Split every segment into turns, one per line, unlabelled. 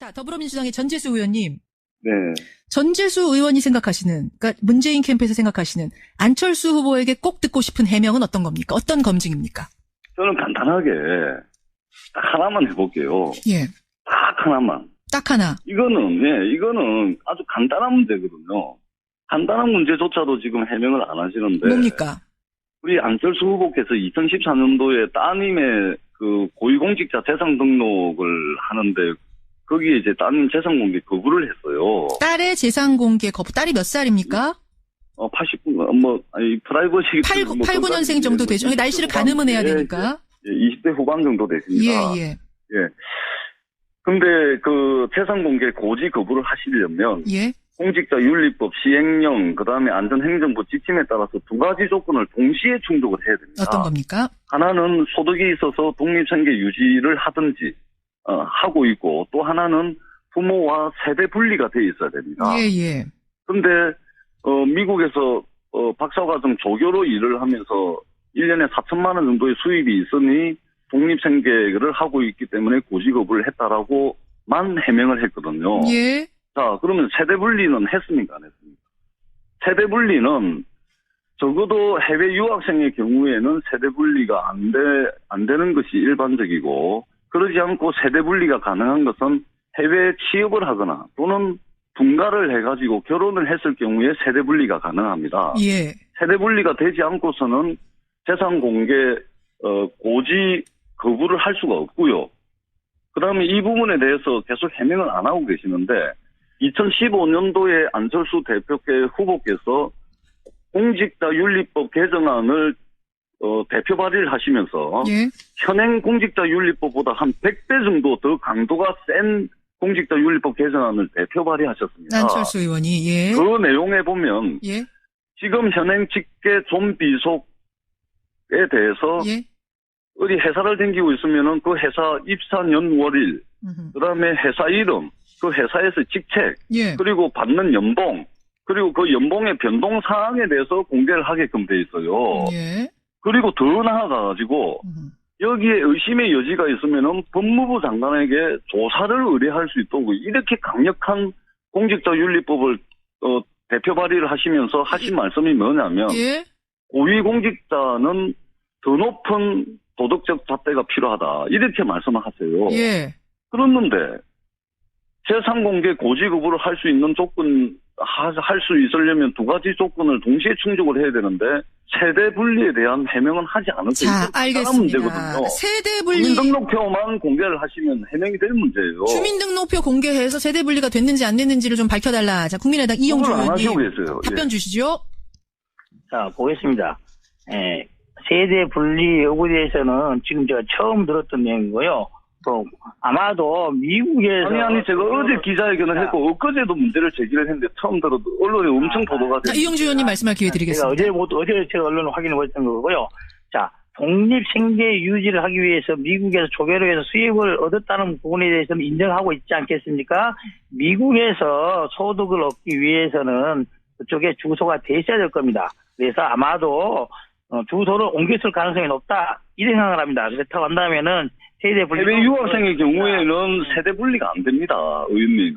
자, 더불어민주당의 전재수 의원님.
네.
전재수 의원이 생각하시는, 그러니까 문재인 캠프에서 생각하시는 안철수 후보에게 꼭 듣고 싶은 해명은 어떤 겁니까? 어떤 검증입니까?
저는 간단하게 딱 하나만 해볼게요.
예.
딱 하나만.
딱 하나.
이거는, 예, 이거는 아주 간단한 문제거든요. 간단한 문제조차도 지금 해명을 안 하시는데.
뭡니까?
우리 안철수 후보께서 2014년도에 따님의 그 고위공직자 재산 등록을 하는데 거기에 이제 따님 재산 공개 거부를 했어요.
딸의 재산 공개 거부. 딸이 몇 살입니까?
어, 89, 뭐, 아니, 프라이버시.
8, 8, 9년생 정도 되죠. 날씨를 가늠은 해야 되니까.
예, 20대 후반 정도 되십니다.
예, 예.
근데 그 재산 공개 고지 거부를 하시려면
예.
공직자 윤리법 시행령 그다음에 안전행정부 지침에 따라서 두 가지 조건을 동시에 충족을 해야 됩니다.
어떤 겁니까?
하나는 소득이 있어서 독립생계 유지를 하든지 어, 하고 있고 또 하나는 부모와 세대 분리가 돼 있어야 됩니다.
예, 예.
근데 어, 미국에서 어, 박사과정 조교로 일을 하면서 1년에 4천만 원 정도의 수입이 있으니 독립생계를 하고 있기 때문에 고지급을 했다라고만 해명을 했거든요.
예.
자, 그러면 세대 분리는 했습니까? 안 했습니까? 세대 분리는 적어도 해외 유학생의 경우에는 세대 분리가 안 돼, 안 되는 것이 일반적이고, 그러지 않고 세대 분리가 가능한 것은 해외 취업을 하거나 또는 분가를 해가지고 결혼을 했을 경우에 세대 분리가 가능합니다.
예.
세대 분리가 되지 않고서는 재산 공개, 어, 고지 거부를 할 수가 없고요. 그 다음에 이 부분에 대해서 계속 해명을 안 하고 계시는데, 2015년도에 안철수 대표께 후보께서 공직자 윤리법 개정안을 어, 대표 발의를 하시면서
예.
현행 공직자 윤리법보다 한 100배 정도 더 강도가 센 공직자 윤리법 개정안을 대표 발의하셨습니다.
안철수 의원이, 예.
그 내용에 보면
예.
지금 현행 직계 좀비 속에 대해서
예.
어디 회사를 댕기고 있으면은 그 회사 입사년 월일,
음흠.
그 다음에 회사 이름, 그 회사에서 직책,
예.
그리고 받는 연봉, 그리고 그 연봉의 변동 사항에 대해서 공개를 하게끔 돼 있어요.
예.
그리고 더 나아가 가지고
음흠.
여기에 의심의 여지가 있으면은 법무부 장관에게 조사를 의뢰할 수 있도록 이렇게 강력한 공직자 윤리법을 어, 대표 발의를 하시면서 하신 말씀이 뭐냐면
예.
고위 공직자는 더 높은 도덕적 잣대가 필요하다 이렇게 말씀을 하세요.
예.
그렇는데 재산 공개 고지 거부를 할수 있는 조건 할 수 있으려면 두 가지 조건을 동시에 충족을 해야 되는데 세대 분리에 대한 해명은 하지 않을 수
자,
있는
알겠습니다.
문제거든요.
세대 분리.
주민등록표만 공개를 하시면 해명이 될 문제예요.
주민등록표 공개해서 세대 분리가 됐는지 안 됐는지를 좀 밝혀달라. 자, 국민의당 이용주
그걸 안 하시고
의원님
계세요.
답변 주시죠.
자, 보겠습니다. 예, 세대 분리 여부에 대해서는 지금 제가 처음 들었던 내용이고요. 또 아마도 미국에서
아니 아니 제가 어제 기자회견을
자,
했고 엊그제도 문제를 제기를 했는데 처음 들어도 언론에 엄청 보도가
자,
됐어요.
이용주 의원님 말씀할 기회 드리겠습니다.
어제 못 어제 제가 언론을 확인해 보였던 거고요. 자, 독립 생계 유지를 하기 위해서 미국에서 조계로 해서 수입을 얻었다는 부분에 대해서는 인정하고 있지 않겠습니까? 미국에서 소득을 얻기 위해서는 그쪽에 주소가 돼 있어야 될 겁니다. 그래서 아마도 어, 주소를 옮겼을 가능성이 높다 이런 생각을 합니다. 그렇다고 한다면은 세대 분리
해외 유학생의 경우에는 세대 분리가 안 됩니다, 의원님.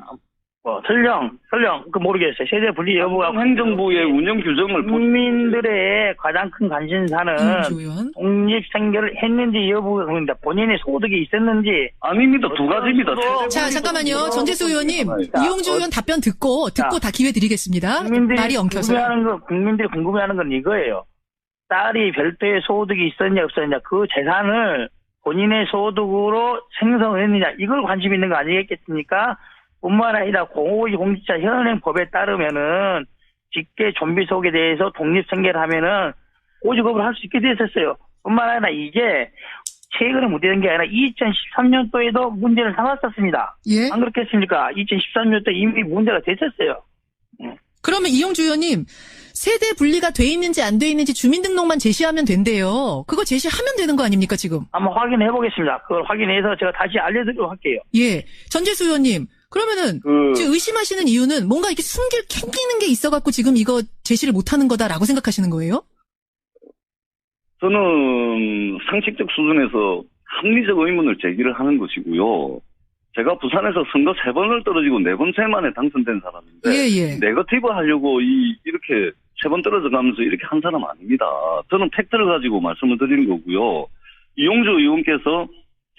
뭐 설령 설령 그 모르겠어요. 세대 분리 여부가
행정부의 운영 규정을
국민들의 가장 큰 관심사는
이용주 의원.
독립 생계를 했는지 여부가 그럽니다. 본인의 소득이 있었는지
아닙니다. 두 가지입니다.
어,
자, 잠깐만요. 전재수 의원님,
자,
이용주
어,
의원 답변 듣고, 듣고
자,
다 기회 드리겠습니다.
국민들이
말이 엉켜서요.
궁금해하는 거 국민들이 궁금해하는 건 이거예요. 딸이 별도의 소득이 있었냐 없었냐 그 재산을 본인의 소득으로 생성했느냐 이걸 관심 있는 거 아니겠습니까? 뿐만 아니라 공호의 공직자 현행 법에 따르면은 직계 좀비 속에 대해서 독립 생계를 하면은 고직업을 할 수 있게 됐었어요. 뿐만 아니라 이게 최근에 문제된 게 아니라 2013년도에도 문제를 삼았었습니다.
예.
안 그렇겠습니까? 2013년도 이미 문제가 됐었어요.
그러면 이용주 의원님, 세대 분리가 돼 있는지 안 돼 있는지 주민등록만 제시하면 된대요. 그거 제시하면 되는 거 아닙니까, 지금?
한번 확인해 보겠습니다. 그걸 확인해서 제가 다시 알려드리도록 할게요.
예. 전재수 의원님, 그러면은,
그
지금 의심하시는 이유는 뭔가 이렇게 숨길 캥기는 게 있어갖고 지금 이거 제시를 못하는 거다라고 생각하시는 거예요?
저는 상식적 수준에서 합리적 의문을 제기를 하는 것이고요. 제가 부산에서 선거 세 번을 떨어지고 네 번째 만에 당선된 사람인데
예, 예.
네거티브 하려고 이 이렇게 세 번 떨어져 가면서 이렇게 한 사람 아닙니다. 저는 팩트를 가지고 말씀을 드리는 거고요. 이용주 의원께서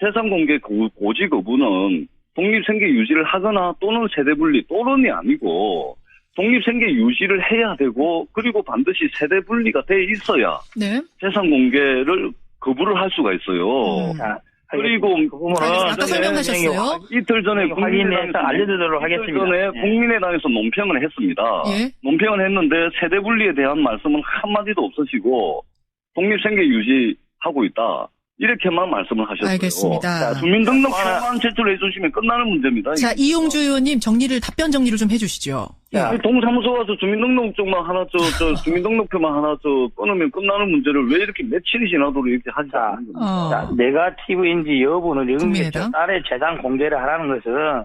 세상 공개 고- 고지 거부는 독립생계 유지를 하거나 또는 세대 분리 또는이 아니고 독립생계 유지를 해야 되고 그리고 반드시 세대 분리가 돼 있어야
네.
세상 공개를 거부를 할 수가 있어요.
음.
자,
그리고
그 부분은
알겠습니다. 아까
저는
설명하셨어요.
이틀 전에
네, 확인해서
국민의당에서
알려드리도록 하겠습니다.
전에
예.
국민의당에서 논평을 했습니다.
예.
논평을 했는데 세대 분리에 대한 말씀은 한마디도 없으시고 독립생계 유지하고 있다. 이렇게만 말씀을 하셨어요.
알겠습니다.
자, 주민등록표만 제출해 주시면 끝나는 문제입니다.
자. 이용주 의원님 정리를 답변 정리를 좀 해주시죠. 예.
자,
아니, 동사무소 가서 주민등록증만 하나 저, 저 주민등록표만 하나 저 끊으면 끝나는 문제를 왜 이렇게 며칠이 지나도록 이렇게 하지
자,
않는 겁니까?
어.
자, 네가티브인지 여부는
국민의당?
영미죠. 딸의 재산 공개를 하라는 것은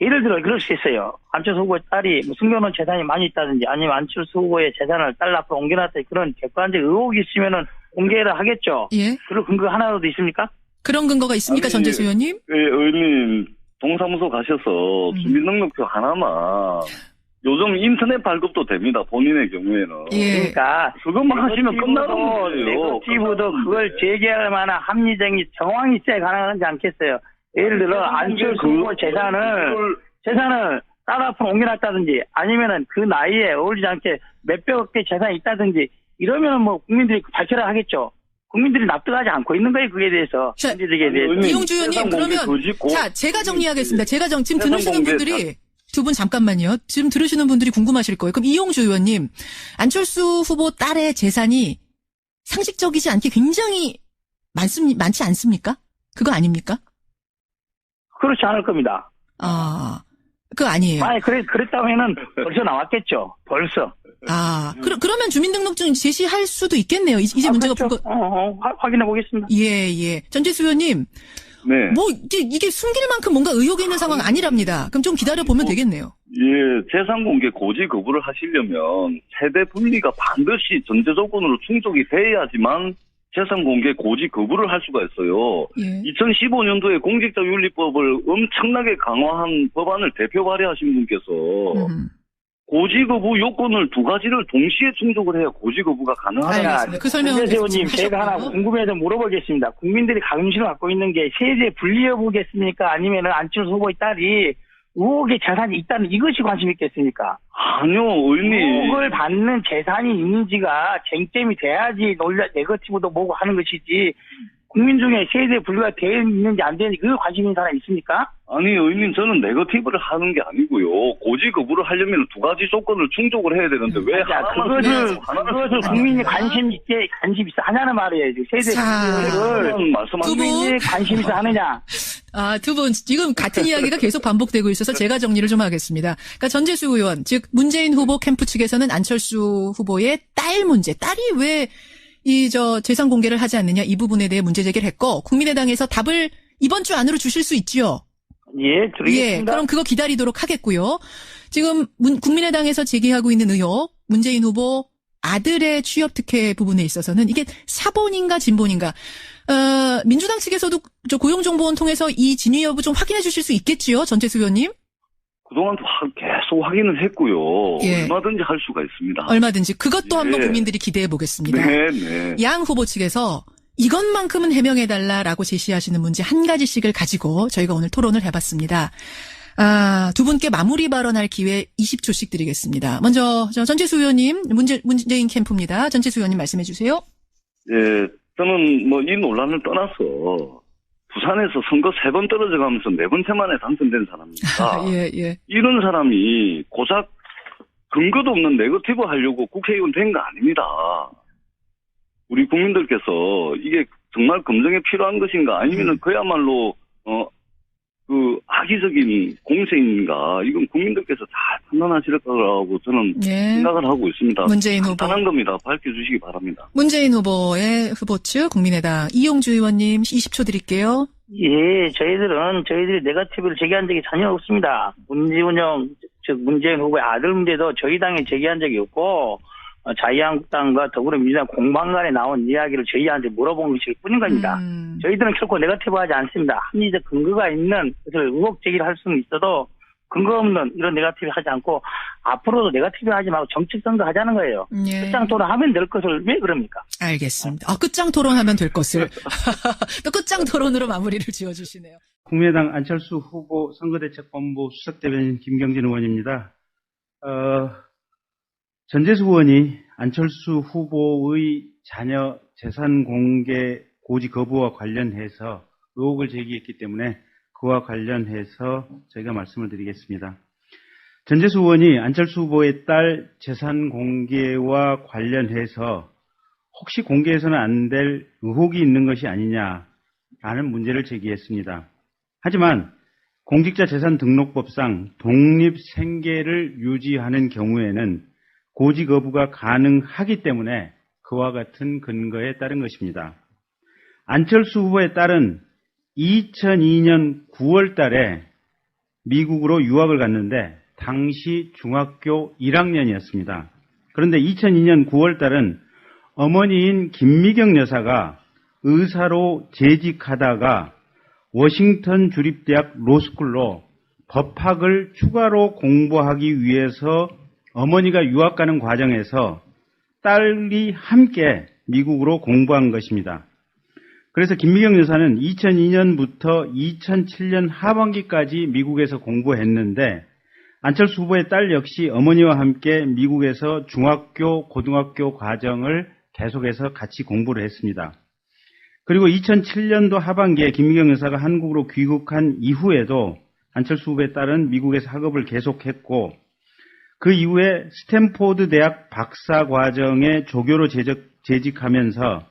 예를 들어 그럴 수 있어요. 안철수 후보의 딸이 뭐 숨겨놓은 재산이 많이 있다든지 아니면 안철수 후보의 재산을 딸 앞으로 옮겨놨다든지 그런 객관적 의혹이 있으면은 공개를 하겠죠.
예.
그럴 근거 하나라도 있습니까?
그런 근거가 있습니까,
아니,
전재수 의원님?
예, 의원님 동사무소 가셔서
음.
주민등록표 하나만 요즘 인터넷 발급도 됩니다. 본인의 경우에는.
예.
그러니까
그것만 하시면 끝나는 문제예요.
네거티브도 그걸 제기할 만한 합리적인 정황이 있어야 가능하지 않겠어요. 예를 들어 안철수 후보 재산을
그걸
재산을 딸 앞으로 옮겨놨다든지 아니면은 그 나이에 어울리지 않게 몇백억 개 재산이 있다든지 이러면은 뭐 국민들이 발표를 하겠죠. 국민들이 납득하지 않고 있는 거예요 그에 대해서
자,
문제적에 대해서.
이용주 의원님, 그러면
거짓 고-
자, 제가 정리하겠습니다. 제가 정, 지금 들으시는 분들이 두 분 잠깐만요. 지금 들으시는 분들이 궁금하실 거예요. 그럼 이용주 의원님, 안철수 후보 딸의 재산이 상식적이지 않게 굉장히 많습니, 많지 않습니까? 그거 아닙니까?
그렇지 않을 겁니다.
아, 그거 아니에요.
만약 그래 그랬다면은 벌써 나왔겠죠. 벌써.
아, 그, 그러면 주민등록증 제시할 수도 있겠네요. 이- 이제
아,
문제가
그렇죠.
불거,
어, 어, 화- 확인해 보겠습니다.
예, 예. 전재수 의원님,
네.
뭐, 이게, 이게 숨길 만큼 뭔가 의혹이 있는 상황 아니랍니다. 그럼 좀 기다려보면 되겠네요.
예, 재산 공개 고지 거부를 하시려면 세대 분리가 반드시 전제 조건으로 충족이 돼야지만 재산 공개 고지 거부를 할 수가 있어요.
예.
2015년도에 공직자 윤리법을 엄청나게 강화한 법안을 대표 발의하신 분께서
음,
고지 거부 요건을 두 가지를 동시에 충족을 해야 고지 거부가 가능하다.
그 설명을 계속
제가 하나. 궁금해서 물어보겠습니다. 국민들이 관심을 갖고 있는 게 세대 분리 여부겠습니까? 아니면은 안철수 후보의 딸이 의혹의 재산이 있다는 이것이 관심 있겠습니까?
아니요, 의원님.
의혹을 받는 재산이 있는지가 쟁점이 돼야지 논리 네거티브도 뭐고 하는 것이지 국민 중에 세대 분리가 되어 있는지 안 되는지 그 관심 있는 사람 있습니까?
아니, 의원님, 저는 네거티브를 하는 게 아니고요. 고지 거부를 하려면 두 가지 조건을 충족을 해야 되는데 왜
자,
하나만
그것을 그것을? 국민이 관심 있게 관심 있어 하냐는 말이에요. 세대
자,
분리를
그런 말씀하시면
두 분.
국민이 관심 있어 하느냐?
아, 두 분, 지금 같은 이야기가 계속 반복되고 있어서 제가 정리를 좀 하겠습니다. 그러니까 전재수 의원, 즉, 문재인 후보 캠프 측에서는 안철수 후보의 딸 문제, 딸이 왜, 이, 저, 재산 공개를 하지 않느냐, 이 부분에 대해 문제 제기를 했고, 국민의당에서 답을 이번 주 안으로 주실 수 있지요?
예,
예,
드리겠습니다.
그럼 그거 기다리도록 하겠고요. 지금, 문- 국민의당에서 제기하고 있는 의혹, 문재인 후보 아들의 취업 특혜 부분에 있어서는 이게 사본인가 진본인가, 어, 민주당 측에서도 저 고용정보원 통해서 이 진위 여부 좀 확인해 주실 수 있겠지요, 전재수 의원님?
그동안 화- 계속 확인을 했고요.
예.
얼마든지 할 수가 있습니다.
얼마든지 그것도
예.
한번 국민들이 기대해 보겠습니다.
네, 네.
양 후보 측에서 이것만큼은 해명해 달라라고 제시하시는 문제 한 가지씩을 가지고 저희가 오늘 토론을 해봤습니다. 아, 두 분께 마무리 발언할 기회 20초씩 드리겠습니다. 먼저 저 전재수 의원님, 문재, 문재인 캠프입니다. 전재수 의원님 말씀해 주세요.
예, 저는 뭐 이 논란을 떠나서 부산에서 선거 세 번 떨어져 가면서 네 번째 만에 당선된 사람입니다.
예, 예.
이런 사람이 고작 근거도 없는 네거티브 하려고 국회의원 된 거 아닙니다. 우리 국민들께서 이게 정말 검증에 필요한 것인가 아니면 은 그야말로 어 그 악의적인 공세인가 이건 국민들께서 잘 판단하실 거라고 저는
예.
생각을 하고 있습니다.
문재인 후보.
간단한 겁니다. 밝혀주시기 바랍니다.
문재인 후보의 후보 측 국민의당 이용주 의원님 20초 드릴게요.
예, 저희들은 저희들이 네거티브를 제기한 적이 전혀 없습니다. 즉 문재인 후보의 아들 문제도 저희 당에 제기한 적이 없고 어, 자유한국당과 더불어민주당 공방 간에 나온 이야기를 저희한테 물어본 것일 뿐인 겁니다.
음.
저희들은 결코 네거티브하지 않습니다. 합리적 근거가 있는 것을 의혹 제기를 할 수는 있어도 근거 없는 이런 네거티브 하지 않고 앞으로도 네거티브 하지 말고 정책 선거 하자는 거예요.
예.
끝장 토론하면 될 것을 왜 그럽니까?
알겠습니다. 아, 끝장 토론하면 될 것을. 또 끝장 토론으로 마무리를 지어주시네요.
국민의당 안철수 후보 선거대책본부 수석대변인 김경진 의원입니다. 어, 전재수 의원이 안철수 후보의 자녀 재산 공개 고지 거부와 관련해서 의혹을 제기했기 때문에 그와 관련해서 저희가 말씀을 드리겠습니다. 전재수 의원이 안철수 후보의 딸 재산 공개와 관련해서 혹시 공개해서는 안 될 의혹이 있는 것이 아니냐라는 문제를 제기했습니다. 하지만 공직자 재산 등록법상 독립 생계를 유지하는 경우에는 고지 거부가 가능하기 때문에 그와 같은 근거에 따른 것입니다. 안철수 후보의 딸은 2002년 9월 달에 미국으로 유학을 갔는데 당시 중학교 1학년이었습니다. 그런데 2002년 9월 달은 어머니인 김미경 여사가 의사로 재직하다가 워싱턴 주립대학 로스쿨로 법학을 추가로 공부하기 위해서 어머니가 유학 가는 과정에서 딸이 함께 미국으로 공부한 것입니다. 그래서 김미경 여사는 2002년부터 2007년 하반기까지 미국에서 공부했는데 안철수 후보의 딸 역시 어머니와 함께 미국에서 중학교, 고등학교 과정을 계속해서 같이 공부를 했습니다. 그리고 2007년도 하반기에 김미경 여사가 한국으로 귀국한 이후에도 안철수 후보의 딸은 미국에서 학업을 계속했고 그 이후에 스탠포드 대학 박사 과정에 조교로 재직, 재직 하면서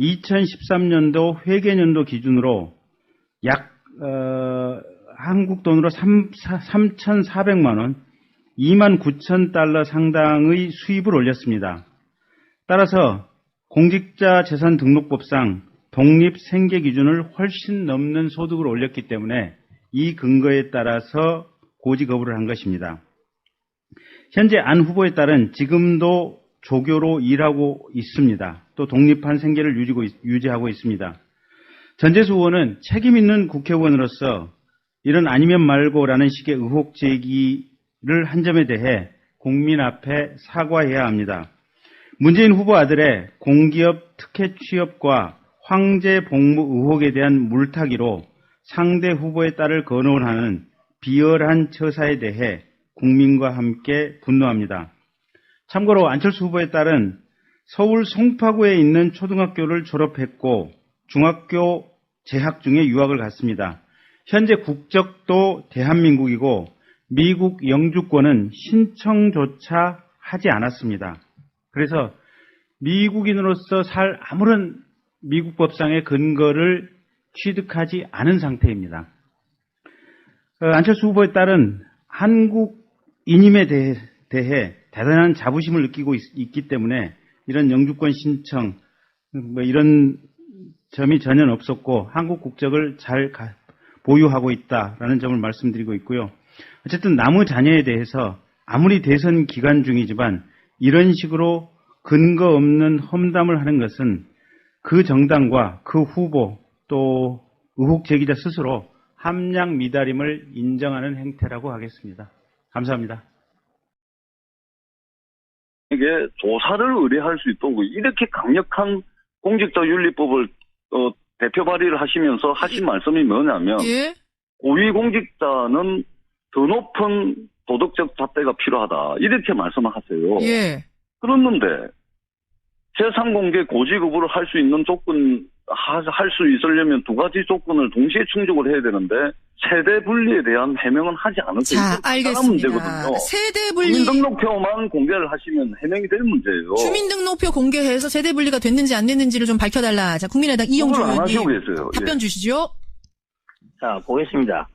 2013년도 회계년도 기준으로 약 어, 한국 돈으로 3,400만 원, 2만 9천 달러 상당의 수입을 올렸습니다. 따라서 공직자 재산 등록법상 독립 생계 기준을 훨씬 넘는 소득을 올렸기 때문에 이 근거에 따라서 고지 거부를 한 것입니다. 현재 안 후보에 따른 지금도 조교로 일하고 있습니다. 또 독립한 생계를 유지고, 유지하고 있습니다. 전재수 의원은 책임 있는 국회의원으로서 이런 아니면 말고라는 식의 의혹 제기를 한 점에 대해 국민 앞에 사과해야 합니다. 문재인 후보 아들의 공기업 특혜 취업과 황제 복무 의혹에 대한 물타기로 상대 후보의 딸을 거론하는 비열한 처사에 대해 국민과 함께 분노합니다. 참고로 안철수 후보의 딸은 서울 송파구에 있는 초등학교를 졸업했고 중학교 재학 중에 유학을 갔습니다. 현재 국적도 대한민국이고 미국 영주권은 신청조차 하지 않았습니다. 그래서 미국인으로서 살 아무런 미국 법상의 근거를 취득하지 않은 상태입니다. 어, 안철수 후보의 딸은 한국 인임에 대해, 대해 대단한 자부심을 느끼고 있, 기 때문에 이런 영주권 신청 뭐 이런 점이 전혀 없었고 한국 국적을 잘 가, 보유하고 있다라는 점을 말씀드리고 있고요. 어쨌든 나무 자녀에 대해서 아무리 대선 기간 중이지만 이런 식으로 근거 없는 험담을 하는 것은 그 정당과 그 후보 또 의혹 제기자 스스로 함량 미달임을 인정하는 행태라고 하겠습니다. 감사합니다.
이게 조사를 의뢰할 수 있도록 이렇게 강력한 공직자 윤리법을 어, 대표 발의를 하시면서 하신 말씀이 뭐냐면
예?
고위공직자는 더 높은 도덕적 잣대가 필요하다 이렇게 말씀을 하세요.
예.
그렇는데 재산 공개 고지 거부를 할 수 있는 조건 할 수 있으려면 두 가지 조건을 동시에 충족을 해야 되는데 세대 분리에 대한 해명은 하지 않을 수
자,
있는
알겠습니다.
문제거든요.
세대 분리
주민등록표만 공개를 하시면 해명이 될 문제예요.
주민등록표 공개해서 세대 분리가 됐는지 안 됐는지를 좀 밝혀달라. 자, 국민의당 이용주 의원님
계세요.
답변
예.
주시죠.
자, 보겠습니다.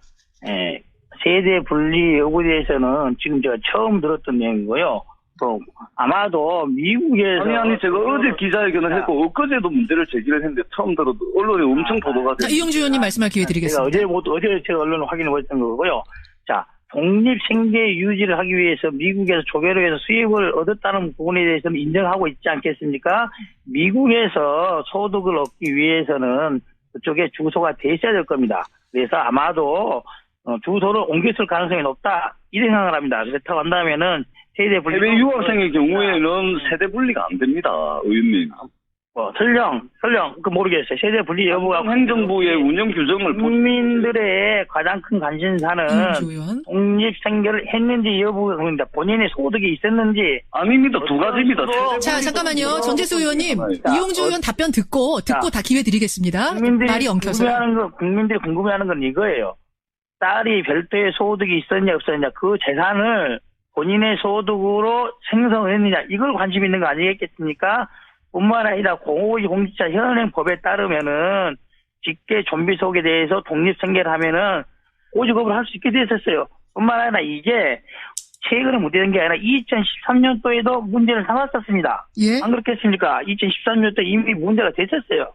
예, 세대 분리 여부에 대해서는 지금 제가 처음 들었던 내용이고요. 또 아마도 미국에서
아니 아니 제가 어제 기자회견을 했고 엊그제도 문제를 제기를 했는데 처음 들어도 언론에 엄청 보도가
자,
됐어요.
이용주 의원님 말씀할 기회 드리겠습니다.
어제 못 어제 제가 언론 확인해 보였던 거고요. 자, 독립 생계 유지를 하기 위해서 미국에서 조개로 해서 수입을 얻었다는 부분에 대해서는 인정하고 있지 않겠습니까? 미국에서 소득을 얻기 위해서는 그쪽에 주소가 돼 있어야 될 겁니다. 그래서 아마도 어, 주소를 옮겼을 가능성이 높다 이런 생각을 합니다. 그렇다고 한다면은 세대 분리
해외 유학생의 경우에는 세대 분리가 안 됩니다, 의원님.
뭐 설령 설령 그 모르겠어요. 세대 분리 여부가
행정부의 운영 규정을 보-
국민들의 가장 큰 관심사는
이용주 의원.
독립 생계를 했는지 여부가 겁니다. 본인의 소득이 있었는지
아닙니다. 두 가지입니다.
자, 잠깐만요. 전재수 의원님. 이용주 의원 답변 듣고, 듣고
자,
다 기회 드리겠습니다.
국민들이
말이 엉켜서.
궁금해하는 건 국민들이 궁금해하는 건 이거예요. 딸이 별도의 소득이 있었냐 없었냐 그 재산을 본인의 소득으로 생성했느냐 이걸 관심 있는 거 아니겠습니까? 뿐만 아니라 공공기공직자 현행 법에 따르면은 직계 좀비 속에 대해서 독립생계를 하면은 오직업을 할 수 있게 됐었어요. 뿐만 아니라 이게 최근에 문제된 게 아니라 2013년도에도 문제를 삼았었습니다.
예.
안 그렇겠습니까? 2013년도 이미 문제가 됐었어요.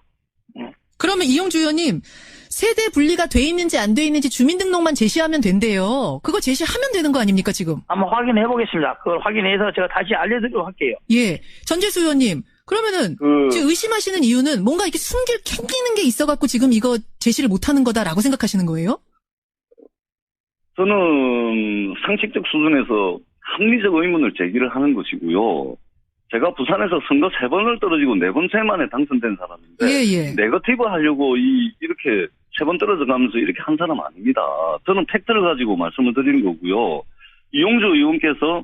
그러면 이용주 의원님, 세대 분리가 돼 있는지 안 돼 있는지 주민등록만 제시하면 된대요. 그거 제시하면 되는 거 아닙니까, 지금?
한번 확인해 보겠습니다. 그걸 확인해서 제가 다시 알려드리도록 할게요.
예. 전재수 의원님, 그러면은,
그
지금 의심하시는 이유는 뭔가 이렇게 숨길 캥기는 게 있어갖고 지금 이거 제시를 못 하는 거다라고 생각하시는 거예요?
저는 상식적 수준에서 합리적 의문을 제기를 하는 것이고요. 제가 부산에서 선거 세 번을 떨어지고 네 번째 만에 당선된 사람인데
예, 예.
네거티브 하려고 이 이렇게 세 번 떨어져 가면서 이렇게 한 사람 아닙니다. 저는 팩트를 가지고 말씀을 드리는 거고요. 이용주 의원께서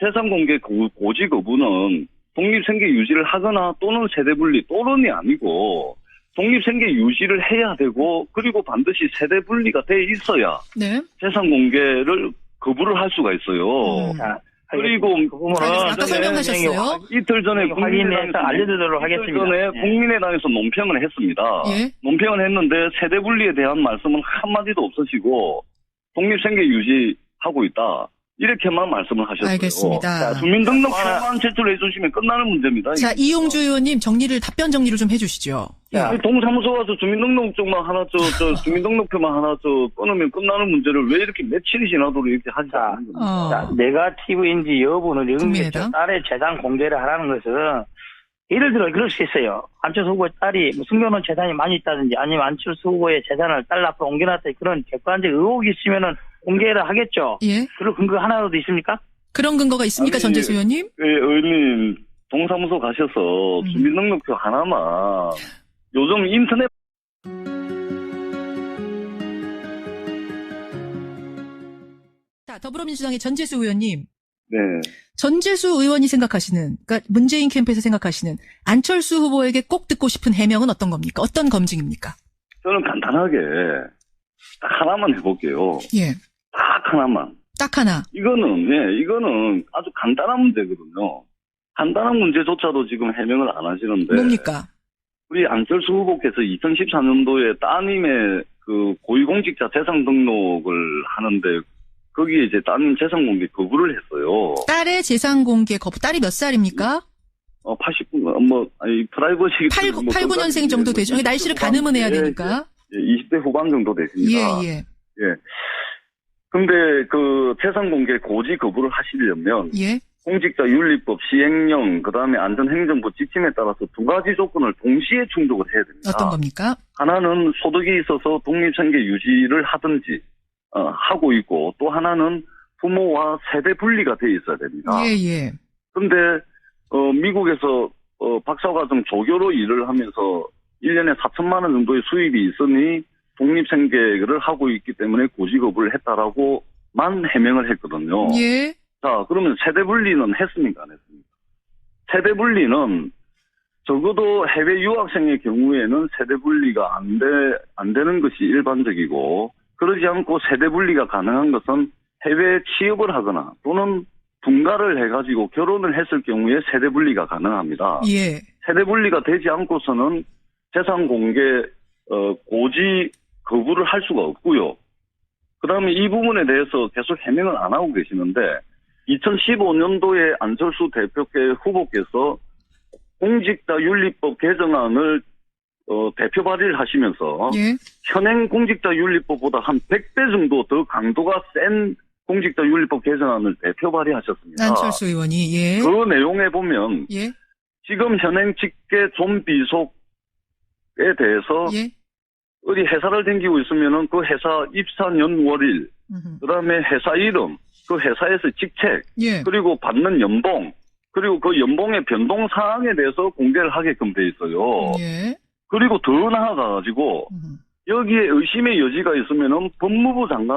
재산 공개 고- 고지 거부는 독립생계 유지를 하거나 또는 세대 분리 또는이 아니고 독립생계 유지를 해야 되고 그리고 반드시 세대 분리가 돼 있어야
네.
재산 공개를 거부를 할 수가 있어요.
음.
자,
그리고
그.
아까 설명하셨어요.
이틀 전에 국민의당에서
알려드리도록
이틀
하겠습니다.
전에
예.
국민의당에서 논평을 했습니다.
예.
논평을 했는데 세대 분리에 대한 말씀은 한마디도 없으시고 독립생계 유지하고 있다. 이렇게만 말씀을 하셨어요.
알겠습니다.
자, 주민등록표만 제출해 주시면 끝나는 문제입니다.
자. 이용주 의원님 정리를, 답변 정리를 좀 해주시죠. 예.
동사무소 가서 주민등록증만 하나 저, 저 주민등록표만 하나 저 끊으면 끝나는 문제를 왜 이렇게 며칠이 지나도록 이렇게 하지
자,
않는 겁니까?
어.
자, 네가티브인지 여부는? 영겠죠. 딸의 재산 공개를 하라는 것은 예를 들어 그럴 수 있어요. 안철수 후보의 딸이 뭐 숨겨놓은 재산이 많이 있다든지 아니면 안철수 후보의 재산을 딸 앞으로 옮겨놨다 그런 객관적 의혹이 있으면은 공개를 하겠죠.
예.
그런 근거 하나라도 있습니까?
그런 근거가 있습니까,
아니,
전재수 의원님?
예, 의원님 동사무소 가셔서
음.
주민등록표 하나만 요즘 인터넷
자, 더불어민주당의 전재수 의원님.
네.
전재수 의원이 생각하시는, 그러니까 문재인 캠프에서 생각하시는 안철수 후보에게 꼭 듣고 싶은 해명은 어떤 겁니까? 어떤 검증입니까?
저는 간단하게 딱 하나만 해볼게요.
예.
딱 하나만.
딱 하나.
이거는 예, 이거는 아주 간단한 문제거든요. 간단한 문제조차도 지금 해명을 안 하시는데
뭡니까?
우리 안철수 후보께서 2014년도에 따님의 그 고위공직자 재산 등록을 하는데 거기에 이제 따님 재산 공개 거부를 했어요.
딸의 재산 공개 거부. 딸이 몇 살입니까?
어, 89, 뭐, 아니, 프라이버시.
8, 8, 9년생 정도 되죠. 날씨를 가늠은 해야 되니까.
예, 20대 후반 정도 되십니다.
예, 예.
근데 그 재산 공개 고지 거부를 하시려면
예.
공직자 윤리법 시행령 그다음에 안전행정부 지침에 따라서 두 가지 조건을 동시에 충족을 해야 됩니다.
어떤 겁니까?
하나는 소득이 있어서 독립생계 유지를 하든지 어, 하고 있고 또 하나는 부모와 세대 분리가 돼 있어야 됩니다.
예, 예.
근데 어, 미국에서 어, 박사과정 조교로 일을 하면서 1년에 4천만 원 정도의 수입이 있으니 독립생계를 하고 있기 때문에 고직업을 했다라고만 해명을 했거든요.
예.
자, 그러면 세대 분리는 했습니까? 안 했습니까? 세대 분리는 적어도 해외 유학생의 경우에는 세대 분리가 안 돼, 안 되는 것이 일반적이고, 그러지 않고 세대 분리가 가능한 것은 해외 취업을 하거나 또는 분가를 해가지고 결혼을 했을 경우에 세대 분리가 가능합니다.
예.
세대 분리가 되지 않고서는 재산 공개, 어, 고지 거부를 할 수가 없고요. 그 다음에 이 부분에 대해서 계속 해명을 안 하고 계시는데, 2015년도에 안철수 대표께 후보께서 공직자 윤리법 개정안을 어, 대표 발의를 하시면서
예.
현행 공직자 윤리법보다 한 100배 정도 더 강도가 센 공직자 윤리법 개정안을 대표 발의하셨습니다.
안철수 의원이 예.
그 내용에 보면
예.
지금 현행 직계 좀비 속에 대해서
예.
어디 회사를 댕기고 있으면은 그 회사 입사 년 월일,
음흠.
그다음에 회사 이름, 그 회사에서 직책,
예.
그리고 받는 연봉, 그리고 그 연봉의 변동 사항에 대해서 공개를 하게끔 돼 있어요.
예.
그리고 더 나아가 가지고. 여기에 의심의 여지가 있으면은 법무부 장관의